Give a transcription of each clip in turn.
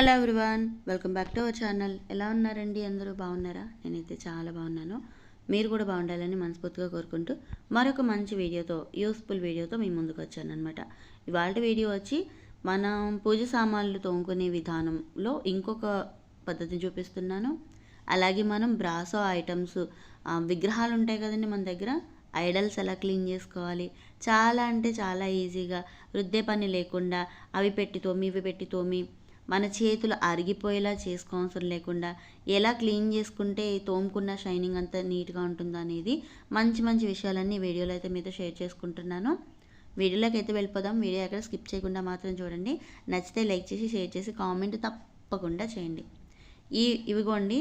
Hello everyone welcome back to our channel. ఎలా ఉన్నారండి? అందరూ బాగున్నారా? నేనైతే చాలా బాగున్నాను. మీరు కూడా బాగుండాలని మనస్ఫూర్తిగా కోరుకుంటూ మరొక మంచి వీడియోతో యూస్ఫుల్ వీడియోతో మీ ముందుకు వచ్చాను అనమాట ఇవాళ వీడియో వచ్చి మనం పూజ సామాన్లు తోముకునే విధానంలో ఇంకొక పద్ధతిని చూపిస్తున్నాను. అలాగే మనం బ్రాసో ఐటమ్స్ విగ్రహాలు ఉంటాయి కదండి మన దగ్గర ఐడల్స్ ఎలా క్లీన్ చేసుకోవాలి? చాలా అంటే చాలా ఈజీగా రుద్దే పని లేకుండా అవి పెట్టి తోమి ఇవి పెట్టి తోమి మన చేతులు అరిగిపోయేలా చేసుకోవసరం లేకుండా ఎలా క్లీన్ చేసుకుంటే తోముకున్న షైనింగ్ అంతా నీట్గా ఉంటుందో అనేది మంచి మంచి విషయాలన్నీ వీడియోలో అయితే మీతో షేర్ చేసుకుంటున్నాను. వీడియోలోకి అయితే వెళ్ళిపోదాం. వీడియో ఎక్కడ స్కిప్ చేయకుండా మాత్రం చూడండి. నచ్చితే లైక్ చేసి షేర్ చేసి కామెంట్ తప్పకుండా చేయండి. ఈ ఇవిగోండి.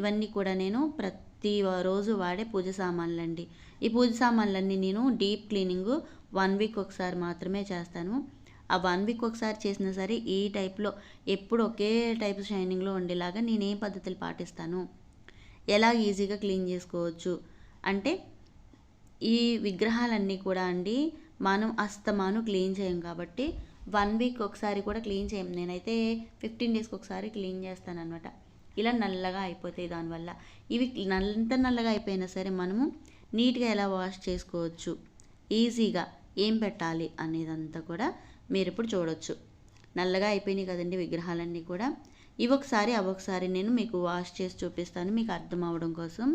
ఇవన్నీ కూడా నేను ప్రతి రోజు వాడే పూజ సామాన్లు అండి ఈ పూజ సామాన్లన్నీ నేను డీప్ క్లీనింగ్ వన్ వీక్ ఒకసారి మాత్రమే చేస్తాను. ఆ వన్ వీక్ ఒకసారి చేసినా సరే ఈ టైప్లో ఎప్పుడు ఒకే టైప్ షైనింగ్లో ఉండేలాగా నేను ఏ పద్ధతులు పాటిస్తాను? ఎలా ఈజీగా క్లీన్ చేసుకోవచ్చు? అంటే ఈ విగ్రహాలన్నీ కూడా అండి మనం అస్తమాను క్లీన్ చేయం కాబట్టి వన్ వీక్ ఒకసారి కూడా క్లీన్ చేయం. నేనైతే ఫిఫ్టీన్ డేస్కి ఒకసారి క్లీన్ చేస్తాను అనమాట ఇలా నల్లగా అయిపోతాయి దానివల్ల. ఇవి నల్లంత నల్లగా అయిపోయినా సరే మనము నీట్గా ఎలా వాష్ చేసుకోవచ్చు? ఈజీగా ఏం పెట్టాలి? అనేదంతా కూడా మీరు ఇప్పుడు చూడొచ్చు. నల్లగా అయిపోయినాయి కదండి విగ్రహాలన్నీ కూడా. ఇవొకసారి అవొకసారి నేను మీకు వాష్ చేసి చూపిస్తాను మీకు అర్థం అవడం కోసం.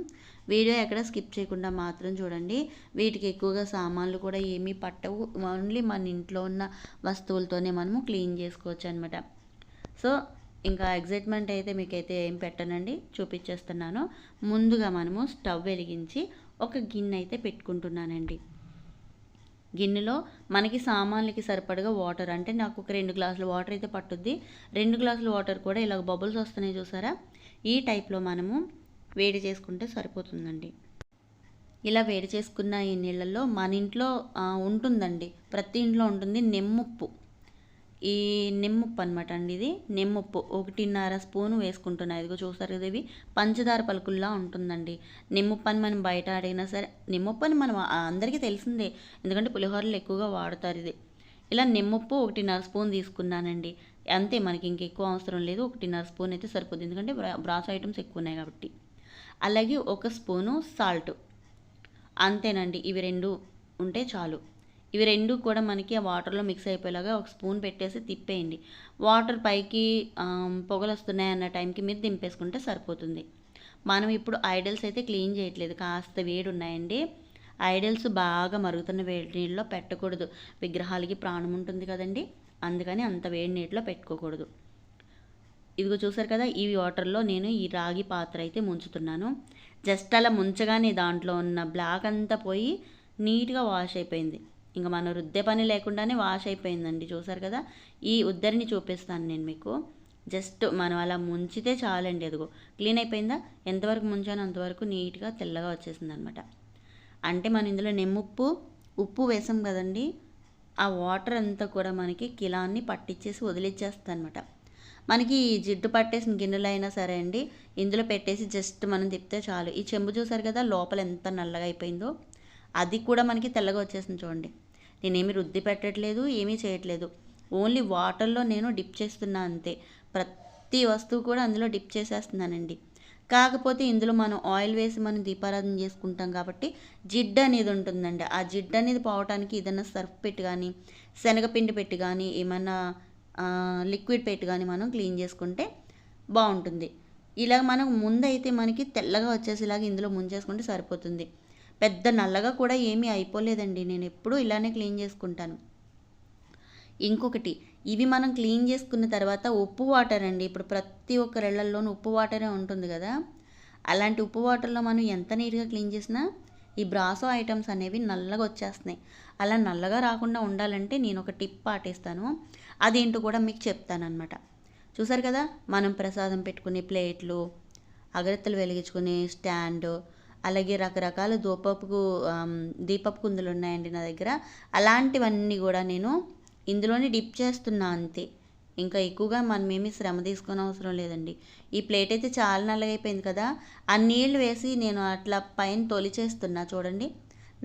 వీడియో ఎక్కడ స్కిప్ చేయకుండా మాత్రం చూడండి. వీటికి ఎక్కువగా సామాన్లు కూడా ఏమీ పట్టవు. ఓన్లీ మన ఇంట్లో ఉన్న వస్తువులతోనే మనము క్లీన్ చేసుకోవచ్చు అనమాట సో ఇంకా ఎగ్జైట్మెంట్ అయితే మీకైతే ఏం పెట్టనండి చూపించేస్తున్నాను ముందుగా మనము స్టవ్ వెలిగించి ఒక గిన్నె అయితే పెట్టుకుంటున్నానండి. గిన్నెలో మనకి సామాన్లకి సరిపడగా వాటర్. అంటే నాకు ఒక రెండు గ్లాసులు వాటర్ అయితే పట్టుద్ది. రెండు గ్లాసులు వాటర్ కూడా ఇలా బబుల్స్ వస్తున్నాయి చూసారా? ఈ టైప్లో మనము వేడి చేసుకుంటే సరిపోతుందండి. ఇలా వేడి చేసుకున్న ఈ నీళ్ళల్లో మన ఇంట్లో ఉంటుందండి. ప్రతి ఇంట్లో ఉంటుంది. నిమ్ముప్పు. ఈ నిమ్ముప్పు అనమాట అండి ఇది. నిమ్ముప్పు. ఒకటిన్నర స్పూను వేసుకుంటున్నాయి ఇదిగో చూస్తారు కదా ఇవి. పంచదార పలుకుల్లా ఉంటుందండి. నిమ్ముప్పు అని మనం బయట అడిగినా సరే నిమ్మప్పని అని మనం అందరికీ తెలిసిందే. ఎందుకంటే పులిహోరలు ఎక్కువగా వాడతారు ఇది. ఇలా నిమ్మప్పు ఒకటిన్నర స్పూన్ తీసుకున్నానండి. అంతే మనకి ఇంకెక్కువ అవసరం లేదు. ఒకటిన్నర స్పూన్ అయితే సరిపోతుంది ఎందుకంటే బ్రాస్ ఐటమ్స్ ఎక్కువ ఉన్నాయి కాబట్టి. అలాగే ఒక స్పూను సాల్ట్. అంతేనండి. ఇవి రెండు ఉంటే చాలు. ఇవి రెండు కూడా మనకి ఆ వాటర్లో మిక్స్ అయిపోయేలాగా ఒక స్పూన్ పెట్టేసి తిప్పేయండి. వాటర్ పైకి పొగలు వస్తున్నాయి అన్న టైంకి మీరు దింపేసుకుంటే సరిపోతుంది. మనం ఇప్పుడు ఐడల్స్ అయితే క్లీన్ చేయట్లేదు. కాస్త వేడి ఉన్నాయండి ఐడల్స్ బాగా మరుగుతున్న వేడి నీళ్ళలో పెట్టకూడదు. విగ్రహాలకి ప్రాణం ఉంటుంది కదండి. అందుకని అంత వేడి నీటిలో పెట్టుకోకూడదు. ఇదిగో చూసారు కదా ఈ వాటర్లో నేను ఈ రాగి పాత్ర అయితే ముంచుతున్నాను. జస్ట్ అలా ముంచగానే దాంట్లో ఉన్న బ్లాక్ అంతా పోయి నీట్గా వాష్ అయిపోయింది. ఇంకా మనం రుద్దే పని లేకుండానే వాష్ అయిపోయిందండి చూసారు కదా? ఈ ఉద్దరిని చూపిస్తాను నేను మీకు. జస్ట్ మనం అలా ముంచితే చాలండి అదిగో. క్లీన్ అయిపోయిందా? ఎంతవరకు ముంచానో అంతవరకు నీట్గా తెల్లగా వచ్చేసింది అనమాట అంటే మనం ఇందులో నిమ్ముప్పు ఉప్పు వేసాం కదండి ఆ వాటర్ అంతా కూడా మనకి కిలాన్ని పట్టించేసి వదిలిచ్చేస్తుంది అనమాట మనకి జిడ్డు పట్టేసిన గిన్నెలు అయినా సరే అండి ఇందులో పెట్టేసి జస్ట్ మనం తిప్పితే చాలు. ఈ చెంబు చూసారు కదా లోపల ఎంత నల్లగా అయిపోయిందో? అది కూడా మనకి తెల్లగా వచ్చేసింది చూడండి. నేనేమి రుద్ది పెట్టట్లేదు ఏమీ చేయట్లేదు. ఓన్లీ వాటర్లో నేను డిప్ చేస్తున్నా అంతే. ప్రతి వస్తువు కూడా అందులో డిప్ చేసేస్తున్నానండి. కాకపోతే ఇందులో మనం ఆయిల్ వేసి మనం దీపారాధన చేసుకుంటాం కాబట్టి జిడ్డు అనేది ఉంటుందండి. ఆ జిడ్డు అనేది పోవటానికి ఏదైనా సర్ఫ్ పెట్టి కానీ శనగపిండి పెట్టి కానీ ఏమైనా లిక్విడ్ పెట్టి కానీ మనం క్లీన్ చేసుకుంటే బాగుంటుంది. ఇలా మనం ముందైతే మనకి తెల్లగా వచ్చేసేలాగా ఇందులో ముంచేసుకుంటే సరిపోతుంది. పెద్ద నల్లగా కూడా ఏమీ అయిపోలేదండి. నేను ఎప్పుడూ ఇలానే క్లీన్ చేసుకుంటాను. ఇంకొకటి ఇవి మనం క్లీన్ చేసుకున్న తర్వాత ఉప్పు వాటర్ అండి. ఇప్పుడు ప్రతి ఒక్కరిళ్ళల్లోనూ ఉప్పు వాటరే ఉంటుంది కదా. అలాంటి ఉప్పు వాటర్లో మనం ఎంత నీట్గా క్లీన్ చేసినా ఈ బ్రాసో ఐటమ్స్ అనేవి నల్లగా వచ్చేస్తున్నాయి. అలా నల్లగా రాకుండా ఉండాలంటే నేను ఒక టిప్ పాటిస్తాను. అదేంటో కూడా మీకు చెప్తానమాట చూసారు కదా మనం ప్రసాదం పెట్టుకునే ప్లేట్లు అగరత్తలు వెలిగించుకునే స్టాండ్ అలాగే రకరకాల దూపపు దీపపు కుందులు ఉన్నాయండి నా దగ్గర. అలాంటివన్నీ కూడా నేను ఇందులోనే డిప్ చేస్తున్నా అంతే. ఇంకా ఎక్కువగా మనం ఏమీ శ్రమ తీసుకునే అవసరం లేదండి. ఈ ప్లేట్ అయితే చాలా నల్లగైపోయింది కదా. ఆ నీళ్ళు వేసి నేను అట్లా పైన తొలిచేస్తున్నా చూడండి.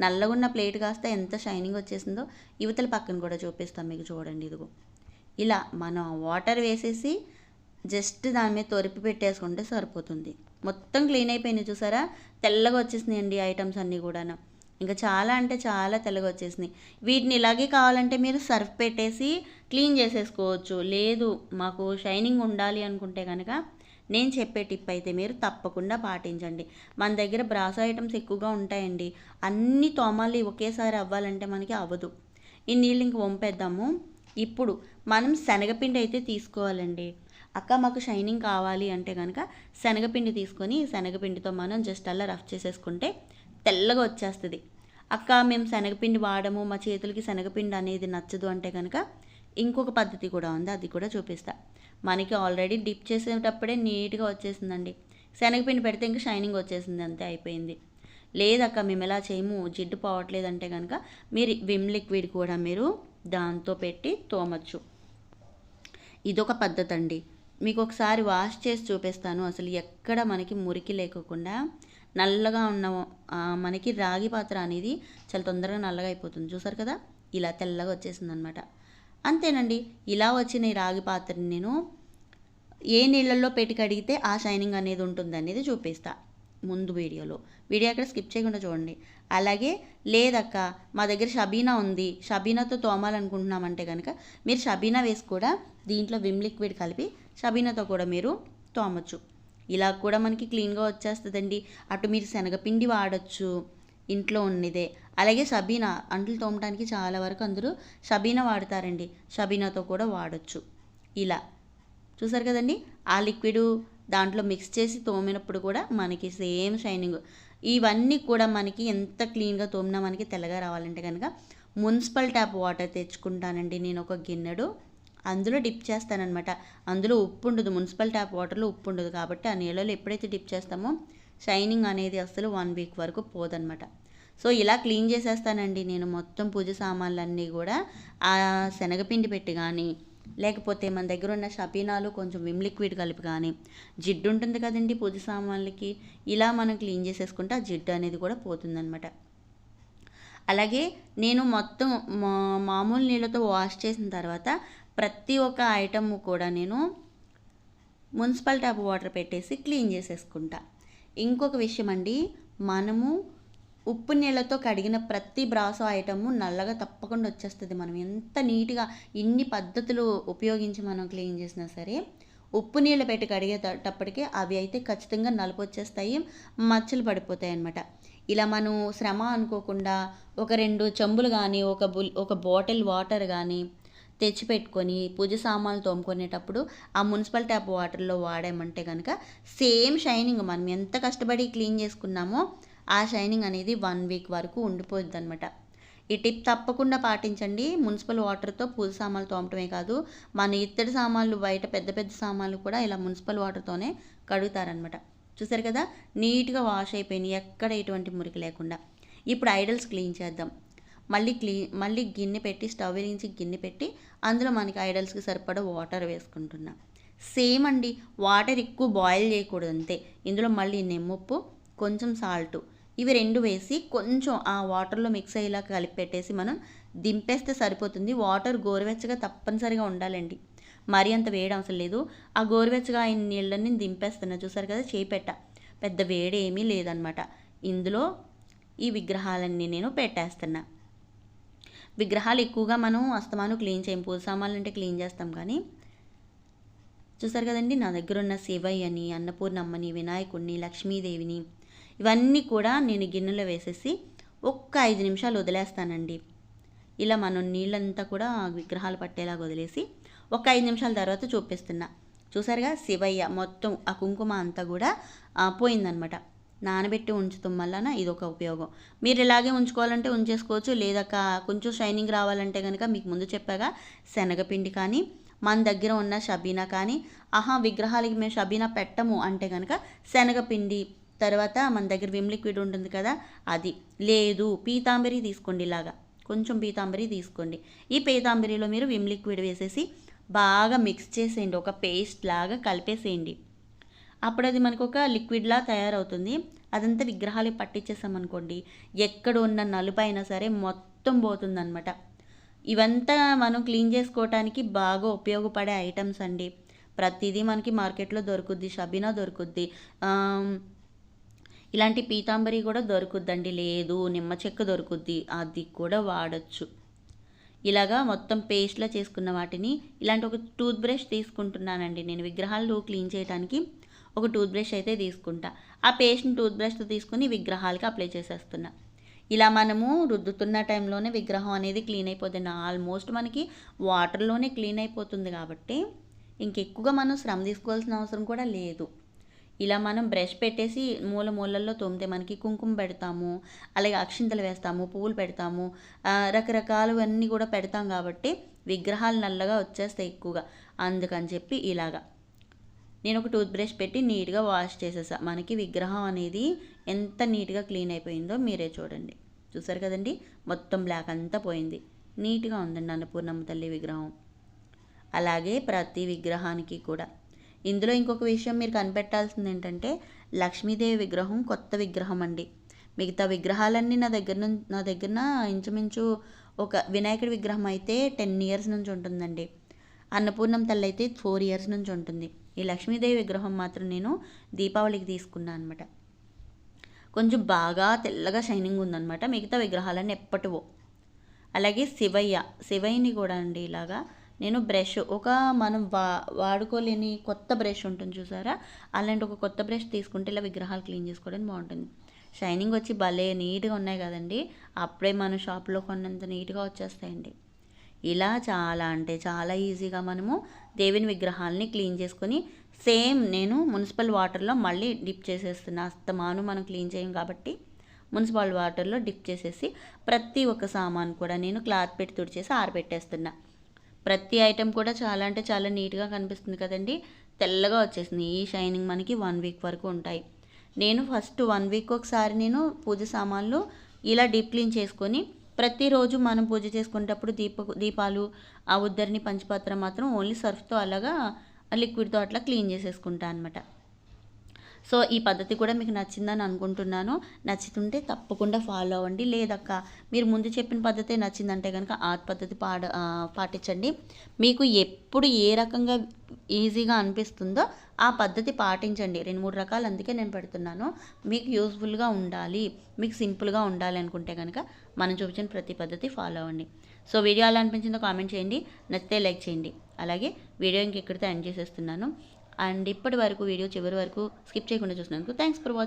నల్లగున్న ప్లేట్ కాస్త ఎంత షైనింగ్ వచ్చేసిందో యువతల పక్కన కూడా చూపిస్తాం మీకు చూడండి ఇదిగో. ఇలా మనం వాటర్ వేసేసి జస్ట్ దాని మీద తొరిపి పెట్టేసుకుంటే సరిపోతుంది. మొత్తం క్లీన్ అయిపోయినాయి చూసారా? తెల్లగా వచ్చేసినాయండి ఐటమ్స్ అన్నీ కూడాను. ఇంకా చాలా అంటే చాలా తెల్లగా వచ్చేసినాయి. వీటిని ఇలాగే కావాలంటే మీరు సర్ఫ్ పెట్టేసి క్లీన్ చేసేసుకోవచ్చు. లేదు మాకు షైనింగ్ ఉండాలి అనుకుంటే కనుక నేను చెప్పే టిప్ అయితే మీరు తప్పకుండా పాటించండి. మన దగ్గర బ్రాసో ఐటమ్స్ ఎక్కువగా ఉంటాయండి. అన్ని తోమాలి ఒకేసారి అవ్వాలంటే మనకి అవ్వదు. ఈ నీళ్ళు ఇంక వంపేద్దాము. ఇప్పుడు మనం శనగపిండి అయితే తీసుకోవాలండి. అక్క మాకు షైనింగ్ కావాలి అంటే కనుక శనగపిండి తీసుకొని శనగపిండితో మనం జస్ట్ అలా రఫ్ చేసేసుకుంటే తెల్లగా వచ్చేస్తుంది. అక్క మేము శనగపిండి వాడము మా చేతులకి శనగపిండి అనేది నచ్చదు అంటే కనుక ఇంకొక పద్ధతి కూడా ఉంది అది కూడా చూపిస్తా. మనకి ఆల్రెడీ డిప్ చేసేటప్పుడే నీట్గా వచ్చేసిందండి. శనగపిండి పెడితే ఇంకా షైనింగ్ వచ్చేసింది అంతే అయిపోయింది. లేదక్క మేము ఎలా చేయము జిడ్డు పోవట్లేదంటే కనుక మీరు విమ్ లిక్విడ్ కూడా మీరు దాంతో పెట్టి తోమచ్చు. ఇదొక పద్ధతి అండి మీకు ఒకసారి వాష్ చేసి చూపిస్తాను. అసలు ఎక్కడ మనకి మురికి లేకోకుండా నల్లగా ఉన్న మనకి రాగి పాత్ర అనేది చాలా తొందరగా నల్లగా అయిపోతుంది. చూసారు కదా? ఇలా తెల్లగా వచ్చేసింది అనమాట అంతేనండి. ఇలా వచ్చిన ఈ రాగి పాత్రని నేను ఏ నీళ్ళల్లో పెట్టి కడిగితే ఆ షైనింగ్ అనేది ఉంటుంది అనేది చూపిస్తా ముందు వీడియోలో. వీడియో అక్కడ స్కిప్ చేయకుండా చూడండి. అలాగే లేదక్క మా దగ్గర షబీనా ఉంది. షబీనాతో తోమాలనుకుంటున్నామంటే కనుక మీరు షబీనా వేసి కూడా దీంట్లో విమ్ లిక్విడ్ కలిపి షబీనాతో కూడా మీరు తోమచ్చు. ఇలా కూడా మనకి క్లీన్గా వచ్చేస్తుందండి. అటు మీరు శనగపిండి వాడచ్చు ఇంట్లో ఉన్నదే. అలాగే షబీనా అంట్లు తోమడానికి చాలా వరకు అందరూ షబీనా వాడతారండి. షబీనాతో కూడా వాడచ్చు. ఇలా. చూసారు కదండి? ఆ లిక్విడ్ దాంట్లో మిక్స్ చేసి తోమినప్పుడు కూడా మనకి సేమ్ షైనింగ్. ఇవన్నీ కూడా మనకి ఎంత క్లీన్గా తోమినా మనకి తెల్లగా రావాలంటే కనుక మున్సిపల్ ట్యాప్ వాటర్ తెచ్చుకుంటానండి నేను ఒక గిన్నెడు. అందులో డిప్ చేస్తానన్నమాట. అందులో ఉప్పు ఉండదు మున్సిపల్ ట్యాప్ వాటర్లో ఉప్పు ఉండదు కాబట్టి ఆ నీళ్ళలో ఎప్పుడైతే డిప్ చేస్తామో షైనింగ్ అనేది అసలు వన్ వీక్ వరకు పోదనమాట సో ఇలా క్లీన్ చేసేస్తానండి నేను మొత్తం పూజ సామాన్లన్నీ కూడా. ఆ శనగపిండి పెట్టి కానీ లేకపోతే మన దగ్గర ఉన్న షపీనాలు కొంచెం విమ్ లిక్విడ్ కలిపి కానీ జిడ్డు ఉంటుంది కదండి పూజ సామాన్లకి ఇలా మనం క్లీన్ చేసేసుకుంటే ఆ జిడ్డు అనేది కూడా పోతుందనమాట అలాగే నేను మొత్తం మా- మామూలు నీళ్ళతో వాష్ చేసిన తర్వాత ప్రతి ఒక్క ఐటమ్ కూడా నేను మున్సిపల్ ట్యాప్ వాటర్ పెట్టేసి క్లీన్ చేసేసుకుంటా. ఇంకొక విషయం అండి మనము ఉప్పు నీళ్ళతో కడిగిన ప్రతి బ్రాసో ఐటము నల్లగా తప్పకుండా వచ్చేస్తుంది. మనం ఎంత నీట్గా ఇన్ని పద్ధతులు ఉపయోగించి మనం క్లీన్ చేసినా సరే ఉప్పు నీళ్ళు పెట్టి కడిగేటప్పటికి అవి అయితే ఖచ్చితంగా నలుపు వచ్చేస్తాయి మచ్చలు పడిపోతాయి అన్నమాట. ఇలా మనం శ్రమ అనుకోకుండా ఒక రెండు చెంబులు కానీ ఒక బుల్ ఒక బాటిల్ వాటర్ కానీ తెచ్చిపెట్టుకొని పూజ సామాన్లు తోముకునేటప్పుడు ఆ మున్సిపల్ ట్యాప్ వాటర్లో వాడామంటే కనుక సేమ్ షైనింగ్ మనం ఎంత కష్టపడి క్లీన్ చేసుకున్నామో ఆ షైనింగ్ అనేది వన్ వీక్ వరకు ఉండిపోద్ది అనమాట ఈ టిప్ తప్పకుండా పాటించండి. మున్సిపల్ వాటర్తో పూజ సామాన్లు తోమటమే కాదు మన ఇత్తడి సామాన్లు బయట పెద్ద పెద్ద సామాన్లు కూడా ఇలా మున్సిపల్ వాటర్తోనే కడుగుతారనమాట చూసారు కదా? నీట్గా వాష్ అయిపోయినాయి. ఎక్కడ ఎటువంటి మురికి లేకుండా. ఇప్పుడు ఐడల్స్ క్లీన్ చేద్దాం. మళ్ళీ క్లీన్ మళ్ళీ గిన్నె పెట్టి స్టవ్ వెలిగించి గిన్నె పెట్టి అందులో మనకి ఐడల్స్కి సరిపడా వాటర్ వేసుకుంటున్నా. సేమ్ అండి వాటర్ ఎక్కువ బాయిల్ చేయకూడదు అంతే. ఇందులో మళ్ళీ నిమ్మప్పు కొంచెం సాల్ట్ ఇవి రెండు వేసి కొంచెం ఆ వాటర్లో మిక్స్ అయ్యేలా కలిపి పెట్టేసి మనం దింపేస్తే సరిపోతుంది. వాటర్ గోరువెచ్చగా తప్పనిసరిగా ఉండాలండి. మరీ అంత వేడి అవసరం లేదు. ఆ గోరువెచ్చగా ఆయన నీళ్ళని దింపేస్తున్నా. చూసారు కదా చేపెట్ట పెద్ద వేడి ఏమీ లేదనమాట ఇందులో ఈ విగ్రహాలన్నీ నేను పెట్టేస్తున్నా. విగ్రహాలు ఎక్కువగా మనం అస్తమాను క్లీన్ చేయం పూజ సామాన్లు అంటే క్లీన్ చేస్తాం కానీ చూసారు కదండి నా దగ్గర ఉన్న శివయ్యని అన్నపూర్ణమ్మని వినాయకుడిని లక్ష్మీదేవిని ఇవన్నీ కూడా నేను గిన్నెలో వేసేసి ఒక్క ఐదు నిమిషాలు వదిలేస్తానండి. ఇలా మనం నీళ్ళంతా కూడా విగ్రహాలు పట్టేలాగా వదిలేసి ఒక ఐదు నిమిషాల తర్వాత చూపిస్తున్నా. చూసారుగా శివయ్య మొత్తం ఆ కుంకుమ అంతా కూడా పోయిందనమాట. నానబెట్టి ఉంచుతాం వలన ఇది ఒక ఉపయోగం. మీరు ఇలాగే ఉంచుకోవాలంటే ఉంచేసుకోవచ్చు. లేదా కొంచెం షైనింగ్ రావాలంటే కనుక మీకు ముందు చెప్పాగా శనగపిండి కానీ మన దగ్గర ఉన్న షబీనా కానీ ఆహా విగ్రహాలకి మేము షబీనా పెట్టము అంటే కనుక శనగపిండి తర్వాత మన దగ్గర విమ్ లిక్విడ్ ఉంటుంది కదా అది. లేదు పీతాంబరి తీసుకోండి ఇలాగా. కొంచెం పీతాంబరి తీసుకోండి. ఈ పీతాంబరిలో మీరు విమ్ లిక్విడ్ వేసేసి బాగా మిక్స్ చేసేయండి. ఒక పేస్ట్ లాగా కలిపేసేయండి. అప్పుడు అది మనకు ఒక లిక్విడ్లా తయారవుతుంది. అదంతా విగ్రహాలు పట్టించేసామనుకోండి ఎక్కడ ఉన్న నలుపు అయినా సరే మొత్తం పోతుందన్నమాట. ఇవంతా మనం క్లీన్ చేసుకోవటానికి బాగా ఉపయోగపడే ఐటమ్స్ అండి. ప్రతిదీ మనకి మార్కెట్లో దొరుకుద్ది షబీనా దొరుకుద్ది. ఇలాంటి పీతాంబరి కూడా దొరుకుద్దండి. లేదు నిమ్మ చెక్క దొరుకుద్ది అది కూడా వాడచ్చు. ఇలాగా మొత్తం పేస్ట్లా చేసుకున్న వాటిని ఇలాంటి ఒక టూత్ బ్రష్ తీసుకుంటున్నానండి నేను విగ్రహాలు క్లీన్ చేయడానికి ఒక టూత్ బ్రష్ అయితే తీసుకుంటా. ఆ పేస్ట్ని టూత్ బ్రష్తో తీసుకుని విగ్రహాలకి అప్లై చేసేస్తున్నా. ఇలా మనము రుద్దుతున్న టైంలోనే విగ్రహం అనేది క్లీన్ అయిపోతుంది. ఆల్మోస్ట్ మనకి వాటర్లోనే క్లీన్ అయిపోతుంది కాబట్టి ఇంకెక్కువగా మనం శ్రమ తీసుకోవాల్సిన అవసరం కూడా లేదు. ఇలా మనం బ్రష్ పెట్టేసి మూల మూలల్లో తోమితే మనకి కుంకుమ పెడతాము అలాగే అక్షింతలు వేస్తాము పువ్వులు పెడతాము రకరకాలవన్నీ కూడా పెడతాం కాబట్టి విగ్రహాలు నల్లగా వచ్చేస్తాయి ఎక్కువగా. అందుకని చెప్పి ఇలాగా. నేను ఒక టూత్ బ్రష్ పెట్టి నీట్గా వాష్ చేసేసా. మనకి విగ్రహం అనేది ఎంత నీట్గా క్లీన్ అయిపోయిందో మీరే చూడండి. చూసారు కదండి? మొత్తం బ్లాక్ అంతా పోయింది. నీట్గా ఉందండి అన్నపూర్ణమ్మ తల్లి విగ్రహం. అలాగే ప్రతి విగ్రహానికి కూడా. ఇందులో ఇంకొక విషయం మీరు కనిపెట్టాల్సింది ఏంటంటే లక్ష్మీదేవి విగ్రహం కొత్త విగ్రహం అండి. మిగతా విగ్రహాలన్నీ నా దగ్గర నుంచి నా దగ్గర ఇంచుమించు ఒక వినాయకుడి విగ్రహం అయితే టెన్ ఇయర్స్ నుంచి ఉంటుందండి. అన్నపూర్ణం తల్లి అయితే ఫోర్ ఇయర్స్ నుంచి ఉంటుంది. ఈ లక్ష్మీదేవి విగ్రహం మాత్రం నేను దీపావళికి తీసుకున్నాను అనమాట కొంచెం బాగా తెల్లగా షైనింగ్ ఉందన్నమాట. మిగతా విగ్రహాలన్నీ ఎప్పటివో. అలాగే శివయ్య శివయ్యని కూడా అండి ఇలాగా నేను బ్రష్ ఒక మనం వా వాడుకోలేని కొత్త బ్రష్ ఉంటుంది చూసారా? అలాంటి ఒక కొత్త బ్రష్ తీసుకుంటే ఇలా విగ్రహాలు క్లీన్ చేసుకోవడానికి బాగుంటుంది. షైనింగ్ వచ్చి భలే నీట్గా ఉన్నాయి కదండి. అప్పుడే మన షాప్లో కొన్నంత నీట్గా వచ్చేస్తాయండి. ఇలా చాలా అంటే చాలా ఈజీగా మనము దేవుని విగ్రహాలని క్లీన్ చేసుకొని సేమ్ నేను మున్సిపల్ వాటర్లో మళ్ళీ డిప్ చేసేస్తున్నా అస్తమాను మనం క్లీన్ చేయం కాబట్టి మున్సిపల్ వాటర్లో డిప్ చేసేసి ప్రతి ఒక్క సామాన్ కూడా నేను క్లాత్ పెట్టి తుడిచేసి ఆరబెట్టేస్తున్నా. ప్రతి ఐటెం కూడా చాలా అంటే చాలా నీట్గా కనిపిస్తుంది కదండి. తెల్లగా వచ్చేసింది. ఈ షైనింగ్ మనకి వన్ వీక్ వరకు ఉంటాయి. నేను ఫస్ట్ వన్ వీక్ ఒకసారి నేను పూజ సామాన్లు ఇలా డీప్ క్లీన్ చేసుకొని ప్రతిరోజు మనం పూజ చేసుకునేటప్పుడు దీప దీపాలు ఆ ఉద్దరిని పంచపాత్ర మాత్రం ఓన్లీ సర్ఫ్తో అలాగా లిక్విడ్తో అట్లా క్లీన్ చేసేసుకుంటా అనమాట సో ఈ పద్ధతి కూడా మీకు నచ్చిందని అనుకుంటున్నాను. నచ్చుతుంటే తప్పకుండా ఫాలో అవ్వండి. లేదక్క మీరు ముందు చెప్పిన పద్ధతే నచ్చిందంటే కనుక ఆ పద్ధతి పాడ పాటించండి. మీకు ఎప్పుడు ఏ రకంగా ఈజీగా అనిపిస్తుందో ఆ పద్ధతి పాటించండి. రెండు మూడు రకాలు అందుకే నేను పెడుతున్నాను. మీకు యూస్ఫుల్గా ఉండాలి. మీకు సింపుల్గా ఉండాలి అనుకుంటే కనుక మనం చూపించిన ప్రతి పద్ధతి ఫాలో అవ్వండి. సో వీడియో ఎలా అనిపించిందో కామెంట్ చేయండి. నచ్చితే లైక్ చేయండి. అలాగే వీడియో ఇంకెక్కడితో ఎండ్ చేసేస్తున్నాను. అండ్ ఇప్పటి వరకు వీడియో చివరి వరకు స్కిప్ చేయకుండా చూసినందుకు థ్యాంక్స్ ఫర్ వాచింగ్.